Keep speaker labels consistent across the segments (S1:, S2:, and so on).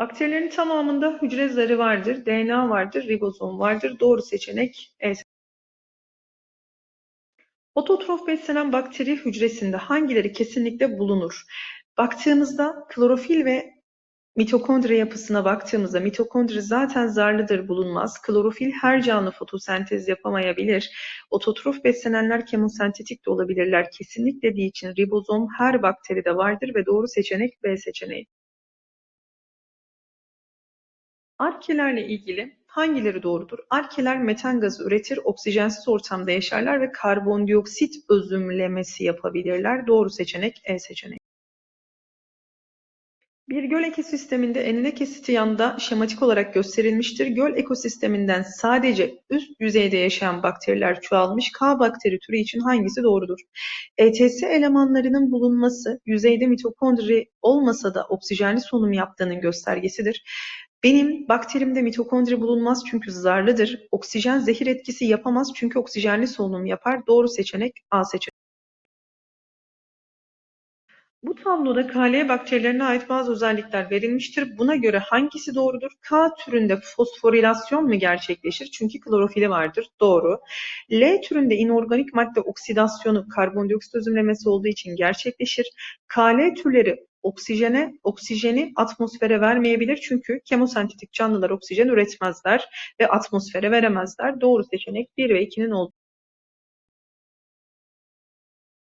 S1: Bakterilerin tamamında hücre zarı vardır, DNA vardır, ribozom vardır. Doğru seçenek E. Ototrof beslenen bakteri hücresinde hangileri kesinlikle bulunur? Baktığımızda klorofil ve mitokondri yapısına baktığımızda mitokondri zaten zarlıdır bulunmaz. Klorofil her canlı fotosentez yapamayabilir. Ototrof beslenenler kemosentetik de olabilirler. Kesinlikle dediği için ribozom her bakteride vardır ve doğru seçenek B seçeneği. Alkelerle ilgili hangileri doğrudur? Alkeler metan gazı üretir, oksijensiz ortamda yaşarlar ve karbondioksit özümlemesi yapabilirler. Doğru seçenek E seçeneği. Bir göl ekosisteminde enine kesiti yanda şematik olarak gösterilmiştir. Göl ekosisteminden sadece üst yüzeyde yaşayan bakteriler çoğalmış. K bakteri türü için hangisi doğrudur? ETS elemanlarının bulunması yüzeyde mitokondri olmasa da oksijenli solunum yaptığının göstergesidir. Benim bakterimde mitokondri bulunmaz çünkü zarlıdır. Oksijen zehir etkisi yapamaz çünkü oksijenli solunum yapar. Doğru seçenek A seçeneği. Bu tabloda Kl bakterilerine ait bazı özellikler verilmiştir. Buna göre hangisi doğrudur? K türünde fosforilasyon mu gerçekleşir? Çünkü klorofili vardır. Doğru. L türünde inorganik madde oksidasyonu karbondioksit özümlemesi olduğu için gerçekleşir. Kl türleri oksijene oksijeni atmosfere vermeyebilir çünkü kemosentetik canlılar oksijen üretmezler ve atmosfere veremezler. Doğru seçenek 1 ve 2'nin olduğu.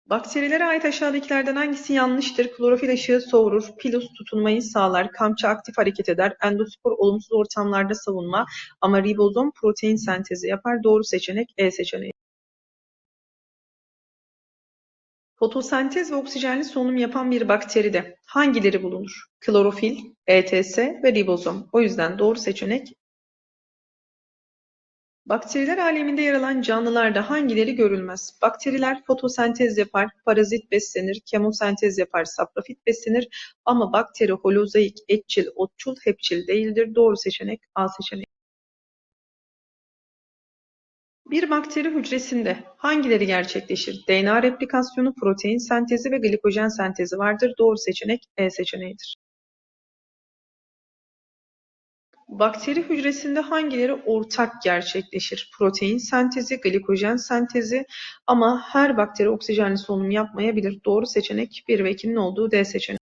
S1: Bakterilere ait aşağıdakilerden hangisi yanlıştır? Klorofil ışığı soğurur, pilus tutunmayı sağlar, kamçı aktif hareket eder, endospor olumsuz ortamlarda savunma ama ribozom protein sentezi yapar. Doğru seçenek E seçeneği. Fotosentez ve oksijenli solunum yapan bir bakteride hangileri bulunur? Klorofil, ETS ve ribozom. O yüzden doğru seçenek Bakteriler aleminde yer alan canlılarda hangileri görülmez? Bakteriler fotosentez yapar, parazit beslenir, kemosentez yapar, saprofit beslenir ama bakteri holozoik, etçil, otçul, hepçil değildir. Doğru seçenek A seçeneği. Bir bakteri hücresinde hangileri gerçekleşir? DNA replikasyonu, protein sentezi ve glikojen sentezi vardır. Doğru seçenek E seçeneğidir. Bakteri hücresinde hangileri ortak gerçekleşir? Protein sentezi, glikojen sentezi ama her bakteri oksijenli solunum yapmayabilir. Doğru seçenek 1 ve 2'nin olduğu D seçeneği.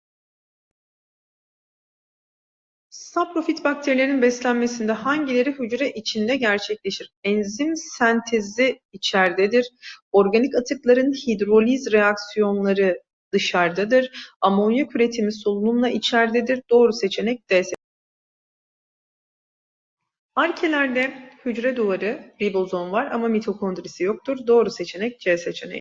S1: Saprofit bakterilerin beslenmesinde hangileri hücre içinde gerçekleşir? Enzim sentezi içeridedir. Organik atıkların hidroliz reaksiyonları dışarıdadır. Amonyak üretimi solunumla içeridedir. Doğru seçenek D. Arkelerde hücre duvarı, ribozom var ama mitokondrisi yoktur. Doğru seçenek C seçeneği.